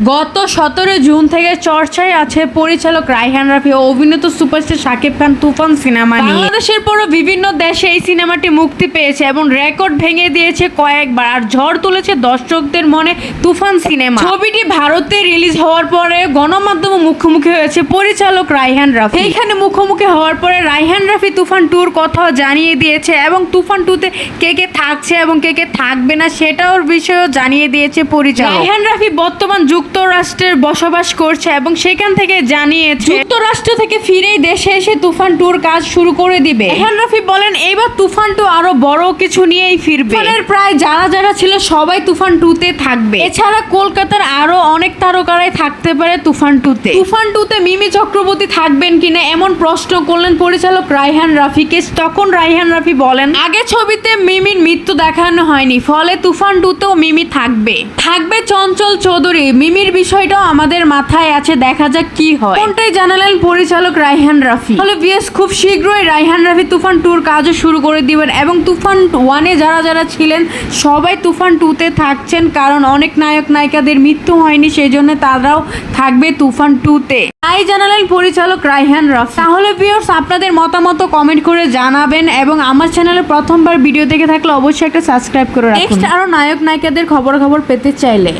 গত সতেরো জুন থেকে চর্চায় আছে পরিচালক রাইহান রাফি ও অভিনেত সুপারস্টার শাকিব খান তুফান সিনেমা নিয়ে। বাংলাদেশের পরও বিভিন্ন দেশে এই সিনেমাটি মুক্তি পেয়েছে এবং রেকর্ড ভেঙে দিয়েছে কয়েকবার আর ঝড় তুলেছে দর্শকদের মনে তুফান সিনেমা। ছবিটি ভারতে রিলিজ হওয়ার পরে গণমাধ্যম মুখোমুখি হয়েছে পরিচালক রাইহান রাফি। এইখানে মুখোমুখি হওয়ার পরে রাইহান রাফি তুফান টুর কথাও জানিয়ে দিয়েছে এবং তুফান টুতে কে কে থাকছে এবং কে কে থাকবে না সেটার বিষয়েও জানিয়ে দিয়েছে পরিচালক। রাইহান রাফি বর্তমান যুক্তরাষ্ট্রের বসবাস করছে এবং সেখান থেকে জানিয়েছে যুক্তরাষ্ট্র থেকে ফিরেই দেশে এসে তুফান টুর কাজ শুরু করে দিবে। এহান রফি বলেন এইবার তুফান টু আরও বড় কিছু নিয়েই ফিরবে। প্রায় যারা যারা ছিল সবাই তুফান টুতে থাকবে। এছাড়া কলকাতার আরও থাকতে পারে তুফান টুতে। তুফান টুতে মিমি চক্রবর্তী থাকবেন কিনা এমন প্রশ্ন করলেন পরিচালক রাইহান রাফিকে। তখন রাইহান রাফি বলেন, আগে ছবিতে মিমির মৃত্যু দেখানো হয়নি, ফলে তুফান টুতেও মিমি থাকবে। থাকবে চঞ্চল চৌধুরী। মিমির বিষয়টাও আমাদের মাথায় আছে, দেখা যাক কি হয়। কোনটাই জানালেন পরিচালক রাইহান রাফি। ফলে বিএস খুব শীঘ্রই রাইহান রাফি তুফান টুর কাজও শুরু করে দিবেন এবং তুফান ওয়ানে যারা যারা ছিলেন, সবাই তুফান টুতে থাকছেন, কারণ অনেক নায়ক নায়িকাদের মৃত্যু হয়নি সেই জন্য তারাও থাকবে তুফান টু তে তাই জানালেন পরিচালক রাইহান রফ। তাহলে ভিউয়ার্স আপনাদের মতামত কমেন্ট করে জানাবেন এবং আমার চ্যানেলে প্রথমবার ভিডিও দেখে থাকলে অবশ্যই একটা সাবস্ক্রাইব করে রাখুন। নেক্সট আরও নায়ক নায়িকাদের খবর খবর পেতে চাইলে।